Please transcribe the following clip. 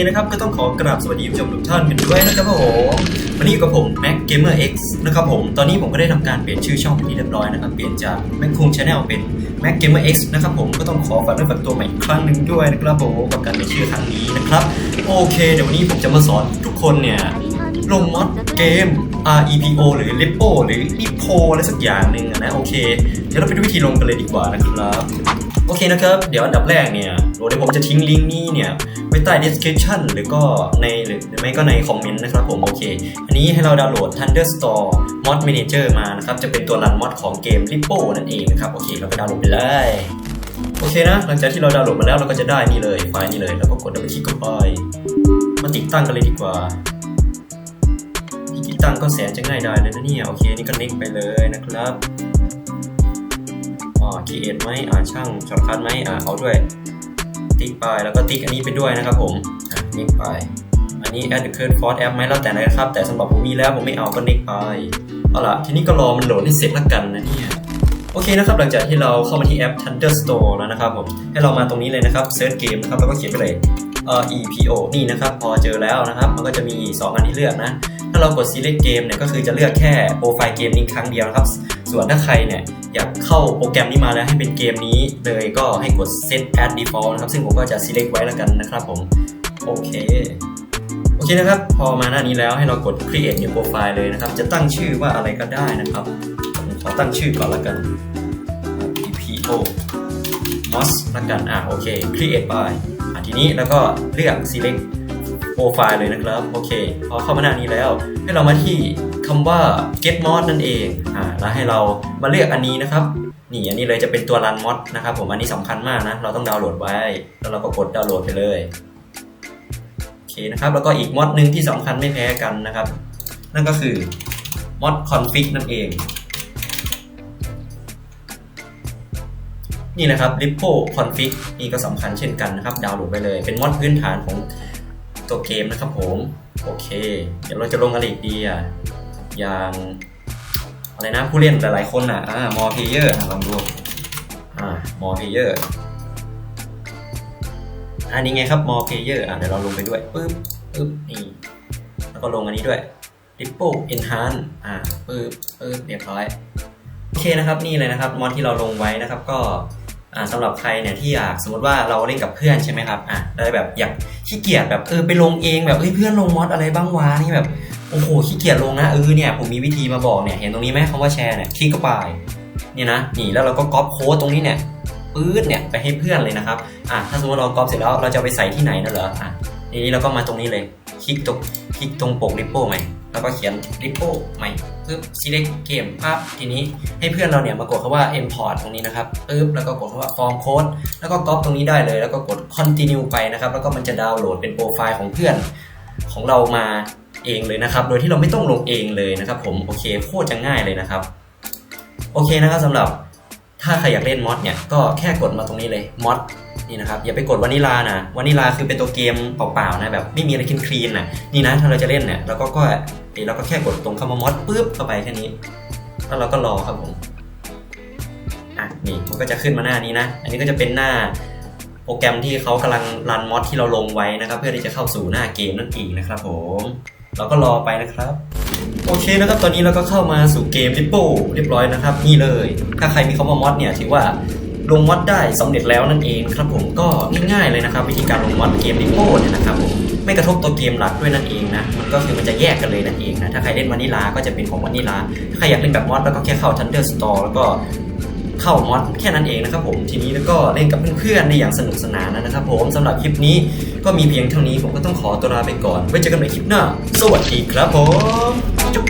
นะครับก็ต้องขอกราบสวัสดีผู้ชมทุกท่านกันด้วยนะครับผมวันนี้อยู่กับผม Mac Gamer X นะครับผม ตอนนี้ผมก็ได้ทำการเปลี่ยนชื่อช่องเป็นที่เรียบร้อยนะครับ เปลี่ยนจาก Mac คุง Channel เป็น Mac Gamer X นะครับผมก็ต้องขอฝากเรื่องฝากตัวใหม่อีกครั้งหนึ่งด้วยนะครับผมกับการเปลี่ยนชื่อครั้งนี้นะครับ โอเค เดี๋ยววันนี้ผมจะมาสอนทุกคนเนี่ยลงมอดเกม REPO หรือ Repo หรือ Repo อะไรสักอย่างหนึ่งนะโอเค เดี๋ยวเราไปดูวิธีลงกันเลยดีกว่านะครับ โอเคนะครับ เดี๋ยวอันดับแรกเนี่ย เดี๋ยวผมจะทิ้งลิงก์นี้เนี่ยไว้ใต้ description หรือก็ในหรือไม่ก็ในคอมเมนต์นะครับผมโอเค อันนี้ให้เราดาวน์โหลด Thunderstore Mod Manager มานะครับ จะเป็นตัวรันมอดของเกม Repo นั่นเองนะครับ โอเค เราไปดาวน์โหลดไปเลยโอเคนะ หลังจากที่เราดาวน์โหลดมาแล้วเราก็จะได้นี่เลยไฟล์นี้เลยแล้วก็กดดับเบิลคลิกเข้าไปมาติดตั้งกันเลยดีกว่าที่ตั้งก็แสนจะง่ายดายเลยนะเนี่ยโอเคนี่ก็นิกไปเลยนะครับอ๋อคีเอทไหมอ่าช่างช็อตคัทไหมอ่าเอาด้วย ติ๊กไปแล้วก็ติ๊กอันนี้ไปด้วยนะครับผมอะนิกไป อันนี้ add the current fort app ไหมแล้วแต่นะครับ แต่สำหรับผมมีแล้วผมไม่เอาก็นิกไปเอาล่ะทีนี้ก็รอมันโหลดให้เสร็จละกันนะเนี่ยโอเคนะครับ หลังจากที่เราเข้ามาที่แอป Thunderstore แล้วนะครับผม ให้เรามาตรงนี้เลยนะครับ search game นะครับ แล้วก็เขียนไปเลย เอ่อ EPO นี่นะครับพอเจอแล้วนะครับ มันก็จะมี 2 อันที่เลือกนะ ถ้าเรากด select game เนี่ยก็คือจะเลือกแค่โปรไฟล์เกมนี้ครั้งเดียวนะครับ ส่วนถ้าใครเนี่ยอยากเข้าโปรแกรมนี้มาแล้วให้เป็นเกมนี้เลยก็ให้กด set as default นะครับ ซึ่งผมก็จะ select ไว้แล้วกันนะครับผมโอเคโอเคนะครับ พอมาหน้านี้แล้วให้เรากด create new profile เลยนะครับ จะตั้งชื่อว่าอะไรก็ได้นะครับผมขอตั้งชื่อก่อนแล้วกัน EPO Moss ละกันอะโอเค create by ทีนี้แล้วก็เลือก select profile เลยนะครับ โอเค พอเข้ามาหน้านี้แล้ว ให้เรามาที่คำว่า get mod นั่นเองอ่าแล้วให้เรามาเลือกอันนี้นะครับนี่อันนี้เลยจะเป็นตัว run mod นะครับผมอันนี้สำคัญมากนะ เราต้องดาวน์โหลดไว้ แล้วเราก็กดดาวน์โหลดไปเลยโอเคนะครับ แล้วก็อีกมอดหนึ่งที่สำคัญไม่แพ้กันนะครับ นั่นก็คือมอด config นั่นเอง นี่นะครับ repo config นี่ก็สำคัญเช่นกันนะครับ ดาวน์โหลดไปเลย เป็นมอดพื้นฐานของตัวเกมนะครับผม โอเค เดี๋ยวเราจะลงอะไรอีกดีอะอย่างอะไรนะผู้เล่นหลายๆคนอะอ่า more player อะลองดูอ่า more player อันนี้ไงครับ more player อะเดี๋ยวเราลงไปด้วยปึ๊บปึ๊บนี่แล้วก็ลงอันนี้ด้วย ripple enhance อ่าปึ๊บปึ๊บเรียบร้อยโอเคนะครับนี่เลยนะครับมอดที่เราลงไว้นะครับก็ สำหรับใครเนี่ยที่อยากสมมติว่าเราเล่นกับเพื่อนใช่ไหมครับอะได้แบบอยากขี้เกียจแบบเออไปลงเองแบบเฮ้ยเพื่อนลงมอดอะไรบ้างวะนี่แบบโอ้โหขี้เกียจลงนะเออเนี่ยผมมีวิธีมาบอกเนี่ยเห็นตรงนี้ไหมคำว่าแชร์เนี่ยคลิกเข้าไปเนี่ยนะนี่แล้วเราก็ก๊อปโค้ดตรงนี้เนี่ยปื๊ดเนี่ยไปให้เพื่อนเลยนะครับอะถ้าสมมติเรากรอบเสร็จแล้วเราจะไปใส่ที่ไหนนะเหรออะทีนี้เราก็มาตรงนี้เลยคลิกตรงคลิกตรงปกริปโป้ใหม่แล้วก็เขียนริปโป้ใหม่ปึ๊บ select เกมปั๊บทีนี้ให้เพื่อนเราเนี่ยมากดคำว่า import ตรงนี้นะครับปึ๊บแล้วก็กดคำว่า form code แล้วก็ก๊อปตรงนี้ได้เลย แล้วก็กด continue ไปนะครับ แล้วก็มันจะดาวน์โหลดเป็นโปรไฟล์ของเพื่อนของเรามาเองเลยนะครับ โดยที่เราไม่ต้องลงเองเลยนะครับ ผมโอเคโคตรจะง่ายเลยนะครับ โอเคนะครับสำหรับถ้าใครอยากเล่นมอดเนี่ยก็แค่กดมาตรงนี้เลยมอด นี่นะครับอย่าไปกดวานิลานะวานิลาคือเป็นตัวเกมเปล่าๆนะแบบไม่มีอะไรคลีนๆนะนี่นะถ้าเราจะเล่นเนี่ยเราก็ก็เดี๋ยวเราก็แค่กดตรงคำว่ามอดปุ๊บเข้าไปแค่นี้แล้วเราก็รอครับผมอะนี่มันก็จะขึ้นมาหน้านี้นะ อันนี้ก็จะเป็นหน้าโปรแกรมที่เขากำลังรันมอดที่เราลงไว้นะครับ เพื่อที่จะเข้าสู่หน้าเกมนั่นเองนะครับผมเราก็รอไปนะครับ โอเคนะครับตอนนี้เราก็เข้ามาสู่เกม r i p p l e เรียบร้อยนะครับ นี่เลย ถ้าใครมีคำว่ามอดเนี่ยถือว่า ลงมอดได้สำเร็จแล้วนั่นเองครับผมก็ง่ายๆเลยนะครับวิธีการลงมอดเกม r i p p l e เนี่ยนะครับผมไม่กระทบตัวเกมหลักด้วยนั่นเองนะมันก็คือมันจะแยกกันเลยนั่นเองนะถ้าใครเล่นวานิลาก็จะเป็นของวานิลาถ้าใครอยากเล่นแบบมอดแล้วก็แค่เข้า Thunder Store แล้วก็เข้ามอดแค่นั้นเองนะครับผมทีนี้แล้วก็เล่นกับเพื่อนๆได้อย่างสนุกสนานนะครับผมสำหรับคลิปนี้ก็มีเพียงเท่านี้ผมก็ต้องขอตัวลาไปก่อนไว้เจอกันใหม่คลิปหน้า สวัสดีครับผมจุ๊บ